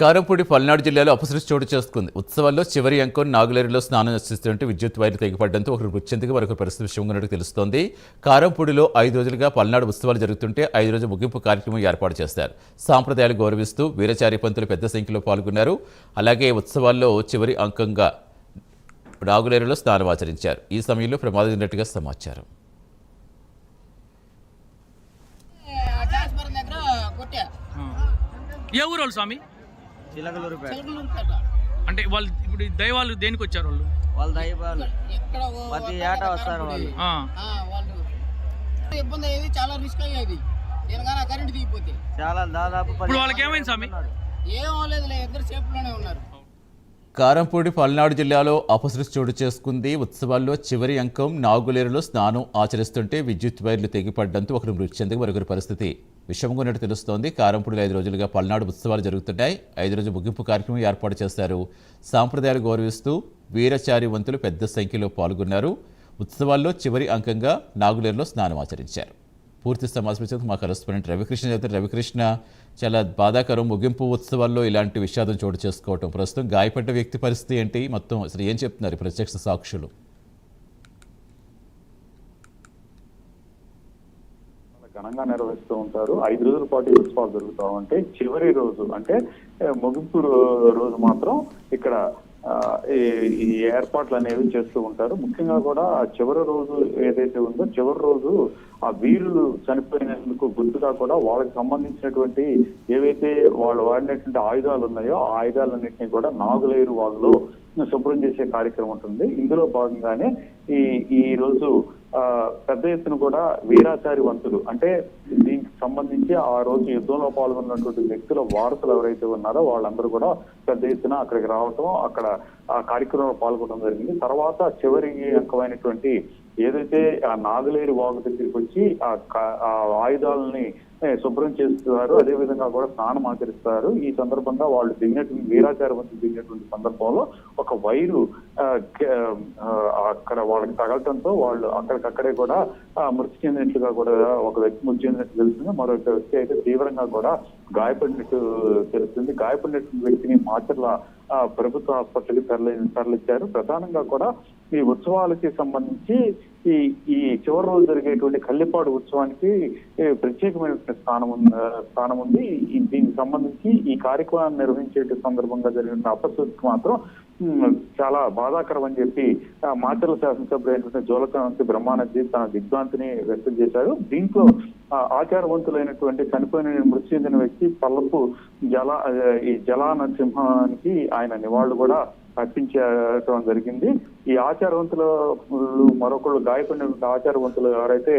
కారంపూడి పల్నాడు జిల్లాలో అపసృష్టి చోటు చేసుకుంది. ఉత్సవాల్లో చివరి అంకం నాగులేరులో స్నానం నశిస్తుంటే విద్యుత్ వైర్లు తెగిపడడంతో ఒకరు మృత్యంతగా మరొక పరిస్థితి విషయం ఉన్నట్టు తెలుస్తోంది. కారంపూడిలో ఐదు రోజులుగా పల్నాడు ఉత్సవాలు జరుగుతుంటే ఐదు రోజుల ముగింపు కార్యక్రమం ఏర్పాటు చేశారు. సాంప్రదాయాలు గౌరవిస్తూ వీరచారి పంతులు పెద్ద సంఖ్యలో పాల్గొన్నారు. అలాగే ఉత్సవాల్లో చివరి అంకంగా నాగులేరులో స్నానం ఆచరించారు. ఈ సమయంలో ప్రమాదం జరిగినట్టుగా సమాచారం. ఏ స్వామి? చిలకలూరుపేట చిలకలూరుపేట అంటే వాళ్ళు ఇప్పుడు దైవాలు దేనికి వచ్చారు వాళ్ళు? వాళ్ళ దైవాలు. ప్రతి ఏటా వస్తారు వాళ్ళు. పోయి. ఆ, ఆ, వాళ్ళు. ఇబ్బంది అయ్యేది చాలా రిస్క్ అయ్యేది. కరెంట్ దిగిపోతే. చాలా దాదాపు ఇప్పుడు వాళ్ళకి ఏమైంది స్వామి? ఉన్నారు. ఏం అవ్వలేదులే ఇద్దరు సేఫ్లోనే ఉన్నారు. కారంపూడి పల్నాడు జిల్లాలో అపసృష్టి చోటు చేసుకుంది. ఉత్సవాల్లో చివరి అంకం నాగులేరులో స్నానం ఆచరిస్తుంటే విద్యుత్ వైర్లు తెగిపడడంతో ఒకరు మృతి చెందగా మరొకరి పరిస్థితి. విషమంగా ఉన్నట్టు తెలుస్తోంది. కారంపూడిలో ఐదు రోజులుగా పల్నాడు ఉత్సవాలు జరుగుతుంటాయి ఐదు రోజు ముగింపు కార్యక్రమం ఏర్పాటు చేశారు. సాంప్రదాయాలు గౌరవిస్తూ వీరచారి వంతులు పెద్ద సంఖ్యలో పాల్గొన్నారు. ఉత్సవాల్లో చివరి అంకంగా నాగులేరులో స్నానం ఆచరించారు. పూర్తి సమాచారం మా కరెస్పాండెంట్ రవికృష్ణ చెబుతారు రవికృష్ణ చాలా బాధాకరం ముగింపు ఉత్సవాల్లో ఇలాంటి విషాదం చోటు చేసుకోవటం. ప్రస్తుతం గాయపడ్డ వ్యక్తి పరిస్థితి ఏంటి? మొత్తం అసలు ఏం చెప్తున్నారు ప్రత్యక్ష సాక్షులు చాలా ఘనంగా నిర్వహిస్తూ ఉంటారు. ఐదు రోజుల పాటు ఈ ఉత్సవాలు జరుగుతూ ఉంటాయి చివరి రోజు అంటే ముగింపు రోజు మాత్రం ఇక్కడ ఈ ఈ ఏర్పాట్లు అనేవి చేస్తూ ఉంటారు. ముఖ్యంగా కూడా చివరి రోజు ఏదైతే ఉందో చివరి రోజు ఆ వీరులు చనిపోయినందుకు గుర్తుగా కూడా వాళ్ళకి సంబంధించినటువంటి ఏవైతే వాళ్ళు వాడినటువంటి ఆయుధాలు ఉన్నాయో ఆ ఆయుధాలన్నింటినీ కూడా నాగులేరు వాళ్ళు శుభ్రం చేసే కార్యక్రమం ఉంటుంది. ఇందులో భాగంగానే ఈ ఈ రోజు ఆ, పెద్ద ఎత్తున కూడా వీరాచారి వంతులు అంటే దీనికి సంబంధించి ఆ రోజు యుద్ధంలో పాల్గొన్నటువంటి వ్యక్తుల వారసులు ఎవరైతే ఉన్నారో వాళ్ళందరూ కూడా పెద్ద ఎత్తున అక్కడికి రావటం అక్కడ ఆ కార్యక్రమంలో పాల్గొనడం జరిగింది. తర్వాత చివరి అంకమైనటువంటి ఏదైతే ఆ నాగలేరు వాగు దగ్గరికి వచ్చి ఆ ఆ ఆయుధాలని శుభ్రం చేస్తున్నారు అదేవిధంగా కూడా స్నానం ఆచరిస్తారు. ఈ సందర్భంగా వాళ్ళు దిగినటువంటి వీరాచార వంతులు దిగినటువంటి సందర్భంలో ఒక వైరు ఆ, అక్కడ వాళ్ళకి తగలటంతో వాళ్ళు అక్కడికక్కడే కూడా మృతి చెందినట్లుగా కూడా ఒక వ్యక్తి మృతి చెందినట్టు తెలుస్తుంది. మరొక వ్యక్తి అయితే తీవ్రంగా కూడా గాయపడినట్టు తెలుస్తుంది. గాయపడినటువంటి వ్యక్తిని మాచర్ల ప్రభుత్వ హాస్పిటల్కి తరలి తరలించారు ప్రధానంగా కూడా ఈ ఉత్సవాలకి సంబంధించి ఈ ఈ చివరి రోజు జరిగేటువంటి కల్లిపాడు ఉత్సవానికి ప్రత్యేకమైనటువంటి స్థానం ఉంది స్థానం ఉంది. ఈ- దీనికి సంబంధించి ఈ కార్యక్రమాన్ని నిర్వహించే సందర్భంగా జరిగిన అపశృతికి మాత్రం చాలా బాధాకరం అని చెప్పి మాటల మాచర్ల శాసనసభ్యుడైనటువంటి జోలకాంతి బ్రహ్మానంది తన దిగ్భ్రాంతిని వ్యక్తం చేశారు. దీంట్లో ఆచారవంతులైనటువంటి చనిపోయిన మృతి చెందిన వ్యక్తి పల్లపు జల ఈ జలా నరసింహానికి ఆయన నివాళులు కూడా అర్పించడం జరిగింది. ఈ ఆచారవంతులు మరొకళ్ళు గాయపడినటువంటి ఆచారవంతులు ఎవరైతే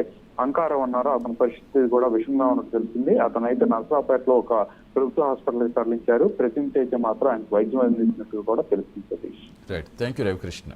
అంకారం ఉన్నారో అతని పరిస్థితి కూడా విషంగా ఉన్నట్టు తెలిసింది. అతనైతే నర్సాపేటలో ఒక ప్రభుత్వ హాస్పిటల్కి తరలించారు. ప్రతినిధి అయితే మాత్రం ఆయనకు వైద్యం అందించినట్టు కూడా తెలిసింది Satish. Right thank you Ravikrishna